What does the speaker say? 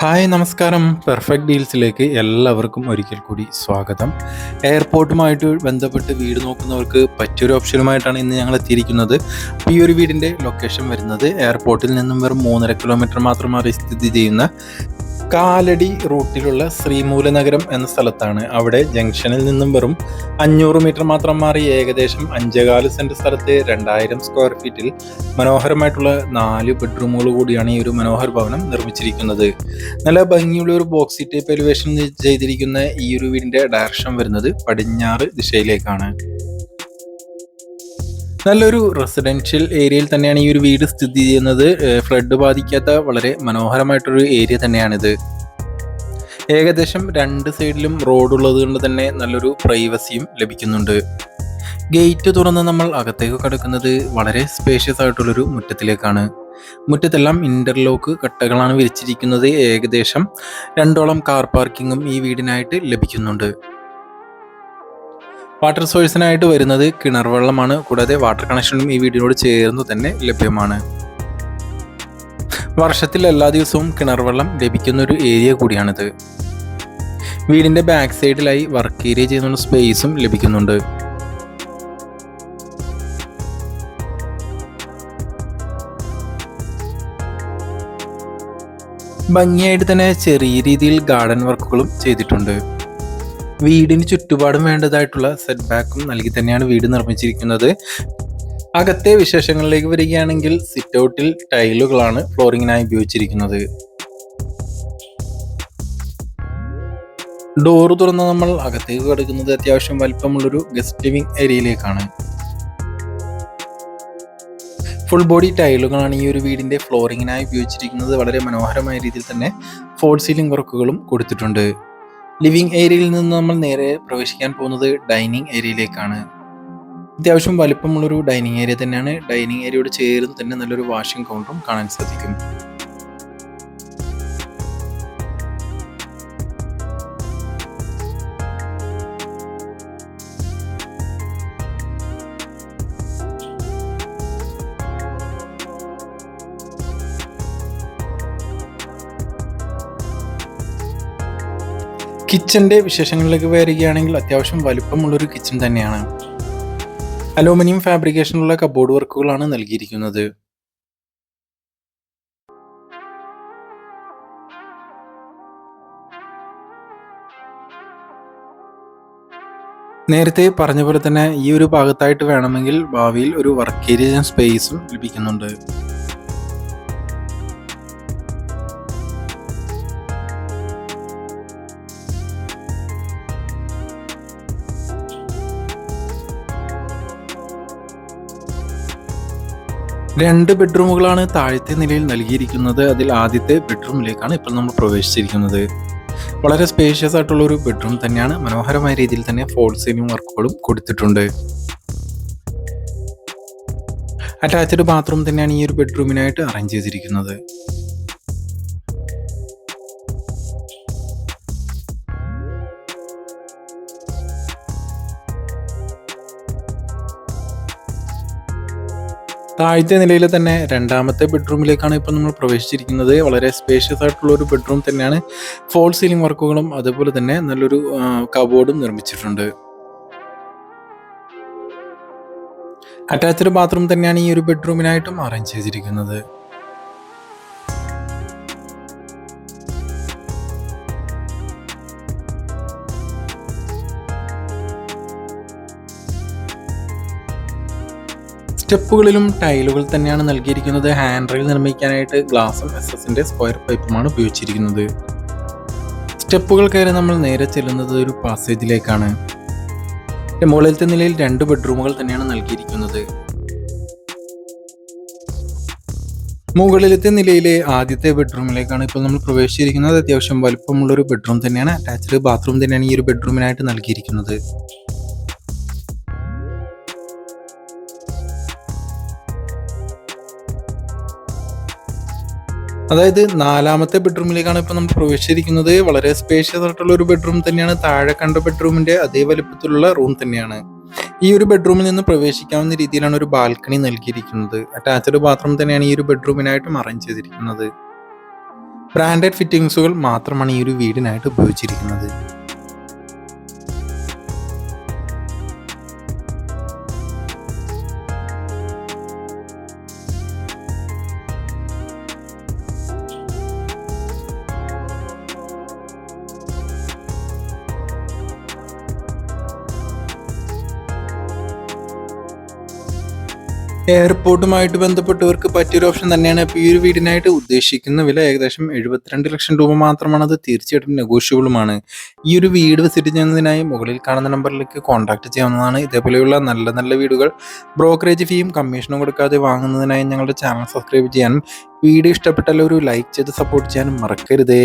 Hi നമസ്കാരം. Perfect ഡീൽസിലേക്ക് എല്ലാവർക്കും ഒരിക്കൽ കൂടി സ്വാഗതം. എയർപോർട്ടുമായിട്ട് ബന്ധപ്പെട്ട് വീട് നോക്കുന്നവർക്ക് പറ്റിയൊരു ഓപ്ഷനുമായിട്ടാണ് ഇന്ന് ഞങ്ങൾ എത്തിയിരിക്കുന്നത്. അപ്പോൾ ഈ ഒരു വീടിന്റെ ലൊക്കേഷൻ വരുന്നത് എയർപോർട്ടിൽ നിന്നും വെറും മൂന്നര കിലോമീറ്റർ മാത്രം സ്ഥിതി ചെയ്യുന്ന കാലടി റൂട്ടിലുള്ള ശ്രീമൂലനഗരം എന്ന സ്ഥലത്താണ്. അവിടെ ജംഗ്ഷനിൽ നിന്നും വെറും അഞ്ഞൂറ് മീറ്റർ മാത്രം മാറി ഏകദേശം അഞ്ചേകാൽ സെന്റ് സ്ഥലത്തെ രണ്ടായിരം സ്ക്വയർ ഫീറ്റിൽ മനോഹരമായിട്ടുള്ള നാല് ബെഡ്റൂമുകൾ കൂടിയാണ് ഈ ഒരു മനോഹർ ഭവനം നിർമ്മിച്ചിരിക്കുന്നത്. നല്ല ഭംഗിയുള്ള ഒരു ബോക്സി ടൈപ്പ് എലിവേഷൻ ചെയ്തിരിക്കുന്ന ഈ ഒരു വീടിന്റെ ഡയറക്ഷൻ വരുന്നത് പടിഞ്ഞാറ് ദിശയിലേക്കാണ്. നല്ലൊരു റെസിഡൻഷ്യൽ ഏരിയയിൽ തന്നെയാണ് ഈ ഒരു വീട് സ്ഥിതി ചെയ്യുന്നത്. ഫ്ലഡ് ബാധിക്കാത്ത വളരെ മനോഹരമായിട്ടൊരു ഏരിയ തന്നെയാണിത്. ഏകദേശം രണ്ട് സൈഡിലും റോഡുള്ളത് കൊണ്ട് തന്നെ നല്ലൊരു പ്രൈവസിയും ലഭിക്കുന്നുണ്ട്. ഗേറ്റ് തുറന്ന് നമ്മൾ അകത്തേക്ക് കടക്കുന്നത് വളരെ സ്പേഷ്യസ് ആയിട്ടുള്ളൊരു മുറ്റത്തിലേക്കാണ്. മുറ്റത്തെല്ലാം ഇന്റർലോക്ക് കട്ടകളാണ് വിരിച്ചിരിക്കുന്നത്. ഏകദേശം രണ്ടോളം കാർ പാർക്കിങ്ങും ഈ വീടിനായിട്ട് ലഭിക്കുന്നുണ്ട്. വാട്ടർ സോഴ്സിനായിട്ട് വരുന്നത് കിണർ വെള്ളമാണ്. കൂടാതെ വാട്ടർ കണക്ഷനും ഈ വീടിനോട് ചേർന്ന് തന്നെ ലഭ്യമാണ്. വർഷത്തിൽ എല്ലാ ദിവസവും കിണർ വെള്ളം ലഭിക്കുന്ന ഒരു ഏരിയ കൂടിയാണിത്. വീടിന്റെ ബാക്ക് സൈഡിലായി വർക്ക് ഏരിയ ചെയ്യുന്ന സ്പേസും ലഭിക്കുന്നുണ്ട്. ഭംഗിയായിട്ട് തന്നെ ചെറിയ രീതിയിൽ ഗാർഡൻ വർക്കുകളും ചെയ്തിട്ടുണ്ട്. വീടിന് ചുറ്റുപാടും വേണ്ടതായിട്ടുള്ള സെറ്റ് ബാക്കും നൽകി തന്നെയാണ് വീട് നിർമ്മിച്ചിരിക്കുന്നത്. അകത്തെ വിശേഷങ്ങളിലേക്ക് വരികയാണെങ്കിൽ സിറ്റ് ഔട്ടിൽ ടൈലുകളാണ് ഫ്ലോറിങ്ങിനായി ഉപയോഗിച്ചിരിക്കുന്നത്. ഡോറ് തുറന്ന് നമ്മൾ അകത്തേക്ക് കിടക്കുന്നത് അത്യാവശ്യം വലിപ്പമുള്ളൊരു ഗസ്റ്റ് ലിവിംഗ് ഏരിയയിലേക്കാണ് ഫുൾ ബോഡി ടൈലുകളാണ് ഈ ഒരു വീടിന്റെ ഫ്ലോറിങ്ങിനായി ഉപയോഗിച്ചിരിക്കുന്നത്. വളരെ മനോഹരമായ രീതിയിൽ തന്നെ ഫോൾ സീലിംഗ് വർക്കുകളും കൊടുത്തിട്ടുണ്ട്. ലിവിംഗ് ഏരിയയിൽ നിന്ന് നമ്മൾ നേരെ പ്രവേശിക്കാൻ പോകുന്നത് ഡൈനിങ് ഏരിയയിലേക്കാണ്. അത്യാവശ്യം വലിപ്പമുള്ളൊരു ഡൈനിങ് ഏരിയ തന്നെയാണ്. ഡൈനിങ് ഏരിയയോട് ചേർന്ന് തന്നെ നല്ലൊരു വാഷിംഗ് കൗണ്ടറും കാണാൻ സാധിക്കും. കിച്ചന്റെ വിശേഷങ്ങളിലേക്ക് വരികയാണെങ്കിൽ അത്യാവശ്യം വലുപ്പമുള്ളൊരു കിച്ചൺ തന്നെയാണ്. അലൂമിനിയം ഫാബ്രിക്കേഷനുള്ള കബോർഡ് വർക്കുകളാണ് നൽകിയിരിക്കുന്നത്. നേരത്തെ പറഞ്ഞ പോലെ തന്നെ ഈ ഒരു ഭാഗത്തായിട്ട് വേണമെങ്കിൽ ഭാവിയിൽ ഒരു വർക്ക് ഏരിയ സ്പേസും ലഭിക്കുന്നുണ്ട്. രണ്ട് ബെഡ്റൂമുകളാണ് താഴത്തെ നിലയിൽ നൽകിയിരിക്കുന്നത്. അതിൽ ആദ്യത്തെ ബെഡ്റൂമിലേക്കാണ് ഇപ്പോൾ നമ്മൾ പ്രവേശിച്ചിരിക്കുന്നത്. വളരെ സ്പേഷ്യസ് ആയിട്ടുള്ള ഒരു ബെഡ്റൂം തന്നെയാണ്. മനോഹരമായ രീതിയിൽ തന്നെ ഫോൾ വർക്കുകളും കൊടുത്തിട്ടുണ്ട്. അറ്റാച്ച്ഡ് ബാത്റൂം തന്നെയാണ് ഈ ഒരു ബെഡ്റൂമിനായിട്ട് അറേഞ്ച് ചെയ്തിരിക്കുന്നത്. താഴത്തെ നിലയിൽ തന്നെ രണ്ടാമത്തെ ബെഡ്റൂമിലേക്കാണ് ഇപ്പം നമ്മൾ പ്രവേശിച്ചിരിക്കുന്നത്. വളരെ സ്പേഷ്യസ് ആയിട്ടുള്ള ഒരു ബെഡ്റൂം തന്നെയാണ്. ഫോൾ സീലിംഗ് വർക്കുകളും അതുപോലെ തന്നെ നല്ലൊരു കബോർഡും നിർമ്മിച്ചിട്ടുണ്ട്. അറ്റാച്ച്ഡ് ബാത്റൂം തന്നെയാണ് ഈ ഒരു ബെഡ്റൂമിനായിട്ടും അറേഞ്ച് ചെയ്തിരിക്കുന്നത്. സ്റ്റെപ്പുകളിലും ടൈലുകൾ തന്നെയാണ് നൽകിയിരിക്കുന്നത്. ഹാൻഡ് റെയിൽ നിർമ്മിക്കാനായിട്ട് ഗ്ലാസും എസ് എസിന്റെ സ്ക്വയർ പൈപ്പുമാണ് ഉപയോഗിച്ചിരിക്കുന്നത്. സ്റ്റെപ്പുകൾ കയറി നമ്മൾ നേരെ ചെല്ലുന്നത് ഒരു പാസേജിലേക്കാണ് മുകളിലത്തെ നിലയിൽ രണ്ട് ബെഡ്റൂമുകൾ തന്നെയാണ് നൽകിയിരിക്കുന്നത്. മുകളിലത്തെ നിലയിലെ ആദ്യത്തെ ബെഡ്റൂമിലേക്കാണ് ഇപ്പോൾ നമ്മൾ പ്രവേശിച്ചിരിക്കുന്നത്. അത്യാവശ്യം വലുപ്പമുള്ള ഒരു ബെഡ്റൂം തന്നെയാണ്. അറ്റാച്ച്ഡ് ബാത്റൂം തന്നെയാണ് ഈ ഒരു ബെഡ്റൂമിനായിട്ട് നൽകിയിരിക്കുന്നത്. അതായത് നാലാമത്തെ ബെഡ്റൂമിലേക്കാണ് ഇപ്പോൾ നമ്മൾ പ്രവേശിച്ചിരിക്കുന്നത്. വളരെ സ്പേഷ്യസ് ആയിട്ടുള്ള ഒരു ബെഡ്റൂം തന്നെയാണ്. താഴെ കണ്ട ബെഡ്റൂമിന്റെ അതേ വലിപ്പത്തിലുള്ള റൂം തന്നെയാണ്. ഈ ഒരു ബെഡ്റൂമിൽ നിന്ന് പ്രവേശിക്കാവുന്ന രീതിയിലാണ് ഒരു ബാൽക്കണി നൽകിയിരിക്കുന്നത്. അറ്റാച്ച്ഡ് ബാത്റൂം തന്നെയാണ് ഈ ഒരു ബെഡ്റൂമിനായിട്ടും അറേഞ്ച് ചെയ്തിരിക്കുന്നത്. ബ്രാൻഡഡ് ഫിറ്റിംഗ്സുകൾ മാത്രമാണ് ഈ ഒരു വീടിനായിട്ട് ഉപയോഗിച്ചിരിക്കുന്നത്. എയർപോർട്ടുമായിട്ട് ബന്ധപ്പെട്ടവർക്ക് പറ്റിയൊരു ഓപ്ഷൻ തന്നെയാണ് ഇപ്പോൾ ഈ ഒരു വീടിനായിട്ട് ഉദ്ദേശിക്കുന്ന വില ഏകദേശം എഴുപത്തിരണ്ട് ലക്ഷം രൂപ മാത്രമാണ് അത് തീർച്ചയായിട്ടും നെഗോഷ്യബിളുമാണ്. ഈ ഒരു വീട് വിസിറ്റ് ചെയ്യുന്നതിനായി മുകളിൽ കാണുന്ന നമ്പറിലേക്ക് കോൺടാക്ട് ചെയ്യാവുന്നതാണ്. ഇതേപോലെയുള്ള നല്ല നല്ല വീടുകൾ ബ്രോക്കറേജ് ഫീയും കമ്മീഷനും കൊടുക്കാതെ വാങ്ങുന്നതിനായി ഞങ്ങളുടെ ചാനൽ സബ്സ്ക്രൈബ് ചെയ്യാനും വീഡിയോ ഇഷ്ടപ്പെട്ടാൽ ഒരു ലൈക്ക് ചെയ്ത് സപ്പോർട്ട് ചെയ്യാനും മറക്കരുതേ.